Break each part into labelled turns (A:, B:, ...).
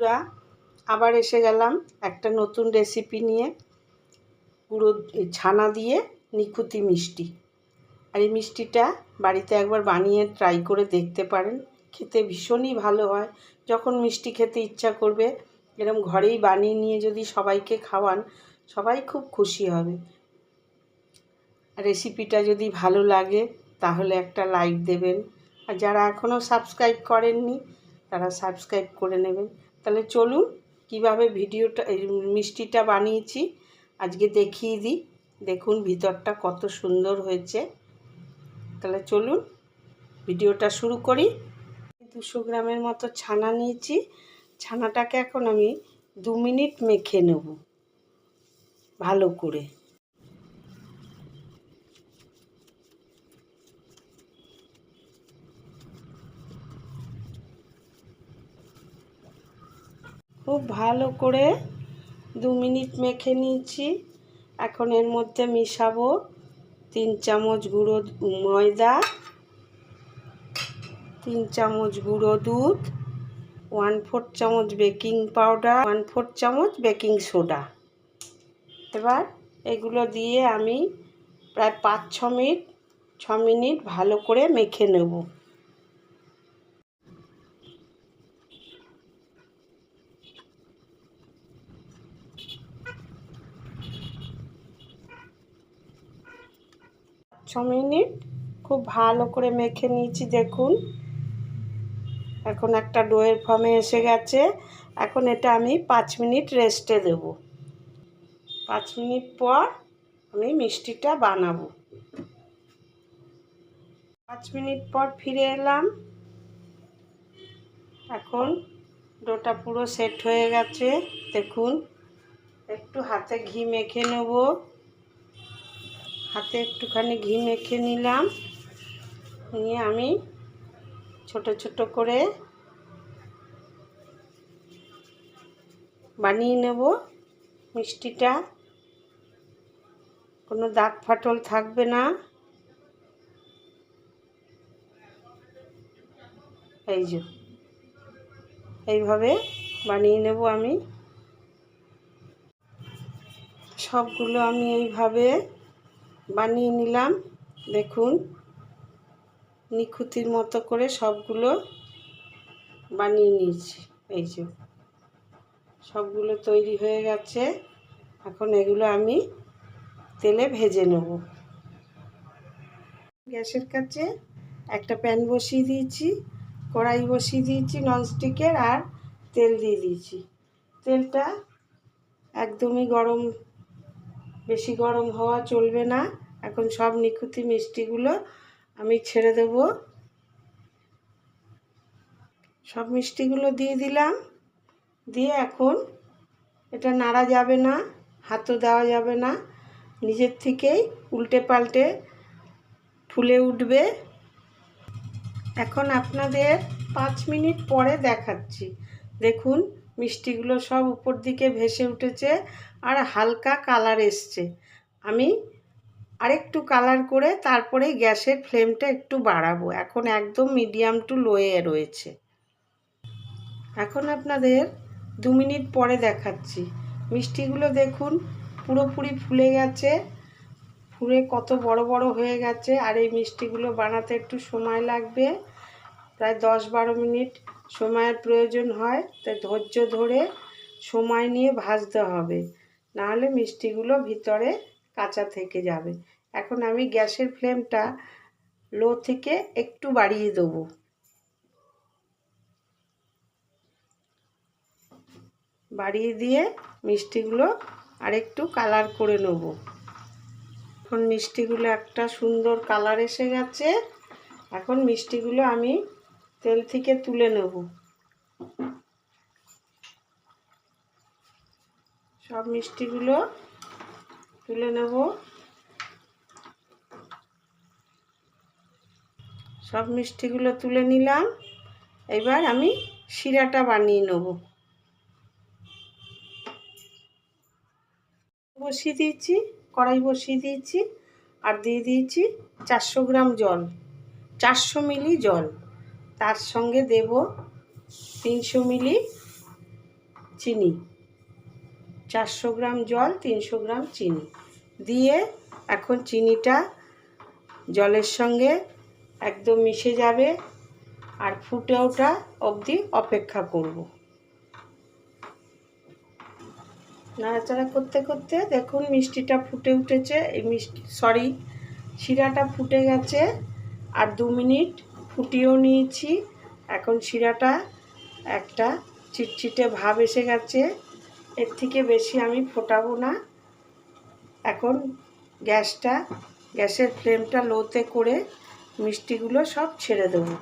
A: বন্ধুরা, আবার এসে গেলাম একটা নতুন রেসিপি নিয়ে পুরো ছানা দিয়ে নিখুঁতি মিষ্টি। আর এই মিষ্টিটা বাড়িতে একবার বানিয়ে ট্রাই করে দেখতে পারেন, খেতে ভীষণই ভালো হয়। যখন মিষ্টি খেতে ইচ্ছা করবে এরকম ঘরেই বানিয়ে নিয়ে যদি সবাইকে খাওয়ান, সবাই খুব খুশি হবে। রেসিপিটা যদি ভালো লাগে, তাহলে একটা লাইক দেবেন। আর যারা এখনও সাবস্ক্রাইব করেননি, তারা সাবস্ক্রাইব করে নেবেন। তাহলে চলুন কীভাবে ভিডিওটা মিষ্টিটা বানিয়েছি, আজকে দেখিয়ে দিই। দেখুন ভিতরটা কত সুন্দর হয়েছে। তাহলে চলুন ভিডিওটা শুরু করি। দুশো গ্রামের মতো ছানা নিয়েছি। ছানাটাকে এখন আমি দু মিনিট মেখে নেব, ভালো করে। খুব ভালো করে দু মিনিট মেখে নিয়েছি। এখন এর মধ্যে মিশাবো তিন চামচ গুঁড়ো ময়দা, তিন চামচ গুঁড়ো দুধ ওয়ান ফোর চামচ বেকিং পাউডার ওয়ান ফোর চামচ বেকিং সোডা এবার এগুলো দিয়ে আমি প্রায় পাঁচ ছ মিনিট ছ মিনিট ভালো করে মেখে নেব। ছ মিনিট। খুব ভালো করে মেখে নিয়েছি, দেখুন। এখন একটা ডোয়ের ফর্মে এসে গেছে। এখন এটা আমি পাঁচ মিনিট রেস্টে দেব। পাঁচ মিনিট পর আমি মিষ্টিটা বানাবো। পাঁচ মিনিট পর ফিরে এলাম। এখন ডোটা পুরো সেট হয়ে গেছে। দেখুন, একটু হাতে ঘি মেখে নেব। হাতে একটুখানি ঘি মেখে নিলাম। নিয়ে আমি ছোট ছোট করে বানিয়ে নেব। মিষ্টিটা কোনো দাগ ফাটল থাকবে না। এই যে, এইভাবে বানিয়ে নেব আমি। সবগুলো আমি এইভাবে বানিয়ে নিলাম। দেখুন নিখুতির মতো করে সবগুলো বানিয়ে নিয়েছি। এই যে, সবগুলো তৈরি হয়ে গেছে। এখন এগুলো আমি তেলে ভেজে নেব। গ্যাসের কাছে একটা প্যান বসিয়ে দিয়েছি, কড়াই বসিয়ে দিয়েছি, ননস্টিকের আর তেল দিয়ে দিয়েছি। তেলটা একদমই গরম বেশি গরম হওয়া চলবে না। এখন সব নিখুঁতি মিষ্টিগুলো আমি ছেড়ে দেব। সব মিষ্টিগুলো দিয়ে দিলাম। দিয়ে এখন এটা নাড়া যাবে না, হাতও দেওয়া যাবে না। নিজের থেকেই উল্টে পাল্টে ফুলে উঠবে। এখন আপনাদের পাঁচ মিনিট পরে দেখাচ্ছি। দেখুন, মিষ্টিগুলো সব উপর দিকে ভেসে উঠেছে। আর হালকা কালার এসছে। আমি আরেকটু কালার করে তারপরে গ্যাসের ফ্লেমটা একটু বাড়াবো। এখন একদম মিডিয়াম টু লোয়ে রয়েছে। এখন আপনাদের দু মিনিট পরে দেখাচ্ছি। মিষ্টিগুলো দেখুন, পুরোপুরি ফুলে গেছে। ফুলে কত বড় বড় হয়ে গেছে। আর এই মিষ্টিগুলো বানাতে একটু সময় লাগবে। প্রায় দশ বারো মিনিট সময়ের প্রয়োজন হয়। তাই ধৈর্য ধরে সময় নিয়ে ভাজতে হবে। নাহলে মিষ্টিগুলো ভিতরে কাঁচা থেকে যাবে। এখন আমি গ্যাসের ফ্লেমটা লো থেকে একটু বাড়িয়ে দেবো। বাড়িয়ে দিয়ে মিষ্টিগুলো আরেকটু কালার করে নেব। এখন মিষ্টিগুলো একটা সুন্দর কালার এসে গেছে। এখন মিষ্টিগুলো আমি তেল থেকে তুলে নেব। সব মিষ্টিগুলো তুলে নেব। সব মিষ্টিগুলো তুলে নিলাম। এবার আমি শিরাটা বানিয়ে নেব। বসিয়ে দিয়েছি, কড়াই বসিয়ে দিয়েছি আর দিয়ে দিয়েছি চারশো গ্রাম জল, চারশো মিলি জল। তার সঙ্গে দেব তিনশো মিলি চিনি। চারশো গ্রাম জল, তিনশো গ্রাম চিনি। দিয়ে এখন চিনিটা জলের সঙ্গে একদম মিশে যাবে আর ফুটে ওঠা অবধি অপেক্ষা করব। নাড়াচাড়া করতে করতে দেখুন মিষ্টিটা ফুটে উঠেছে। এই মিষ্টি, সরি, শিরাটা ফুটে গেছে আর দু মিনিট ফুটিয়েও নিয়েছি। এখন শিরাটা একটা চিটচিটে ভাব এসে গেছে। এর থেকে বেশি আমি ফোটাবো না। এখন গ্যাসটা, গ্যাসের ফ্লেমটা লোতে করে মিষ্টিগুলো সব ছেড়ে দেবো।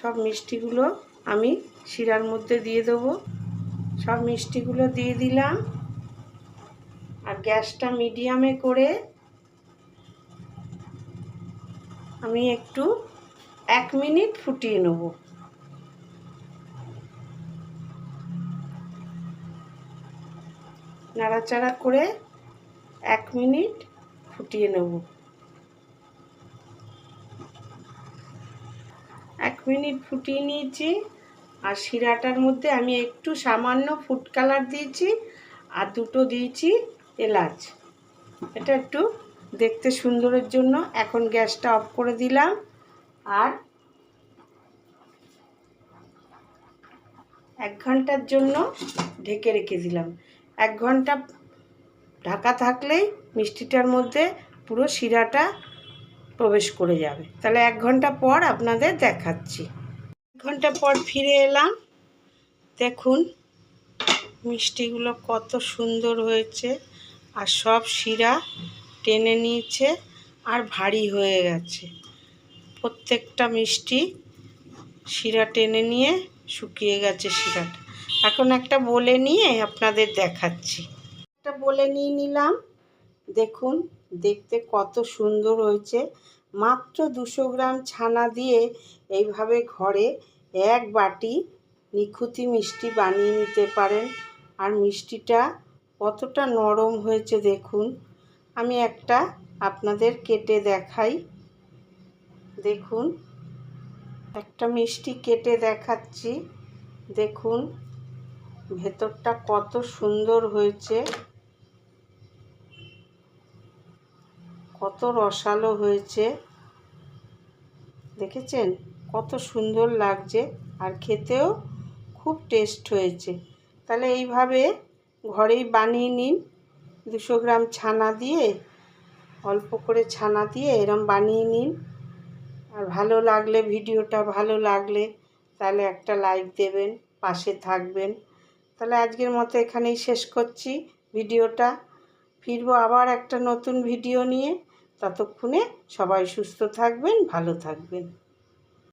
A: সব মিষ্টিগুলো আমি শিরার মধ্যে দিয়ে দেবো। সব মিষ্টিগুলো দিয়ে দিলাম। আর গ্যাসটা মিডিয়ামে করে আমি একটু এক মিনিট ফুটিয়ে নেব। নাড়াচাড়া করে এক মিনিট ফুটিয়ে নেব। এক মিনিট ফুটিয়ে নিয়েছি আর শিরাটার মধ্যে আমি একটু সামান্য ফুড কালার দিয়েছি আর দুটো দিয়েছি এলাচ। এটা একটু দেখতে সুন্দরের জন্য। এখন গ্যাসটা অফ করে দিলাম আর এক ঘণ্টার জন্য ঢেকে রেখে দিলাম। এক ঘণ্টা ঢাকা থাকলেই মিষ্টিটার মধ্যে পুরো শিরাটা প্রবেশ করে যাবে। তাহলে এক ঘণ্টা পর আপনাদের দেখাচ্ছি। এক ঘণ্টা পর ফিরে এলাম। দেখুন, মিষ্টিগুলো কত সুন্দর হয়েছে আর সব শিরা টেনে নিয়েছে আর ভারী হয়ে গেছে। প্রত্যেকটা মিষ্টি শিরা টেনে নিয়ে শুকিয়ে গেছে শিরাটা। এখন একটা বলে নিয়ে আপনাদের দেখাচ্ছি। একটা বলে নিয়ে নিলাম। দেখুন, দেখতে কত সুন্দর হয়েছে। মাত্র দুশো গ্রাম ছানা দিয়ে এইভাবে ঘরে এক বাটি নিখুঁতি মিষ্টি বানিয়ে নিতে পারেন। আর মিষ্টিটা কতটা নরম হয়েছে দেখুন। আমি একটা আপনাদের কেটে দেখাই। দেখুন, একটা মিষ্টি কেটে দেখাচ্ছি। দেখুন ভেতরটা কত সুন্দর হয়েছে। কত রসালো হয়েছে। দেখেছেন? কত সুন্দর লাগছে আর খেতেও খুব টেস্ট হয়েছে। তাহলে এইভাবে ঘরেই বানিয়ে নিন। দুশো গ্রাম ছানা দিয়ে, অল্প করে ছানা দিয়ে এরম বানিয়ে নিন। আর ভালো লাগলে, ভিডিওটা ভালো লাগলে তাহলে একটা লাইক দেবেন, পাশে থাকবেন। তাহলে আজকের মতো এখানেই শেষ করছি ভিডিওটা। ফিরবো আবার একটা নতুন ভিডিও নিয়ে। ততক্ষণে সবাই সুস্থ থাকবেন, ভালো থাকবেন।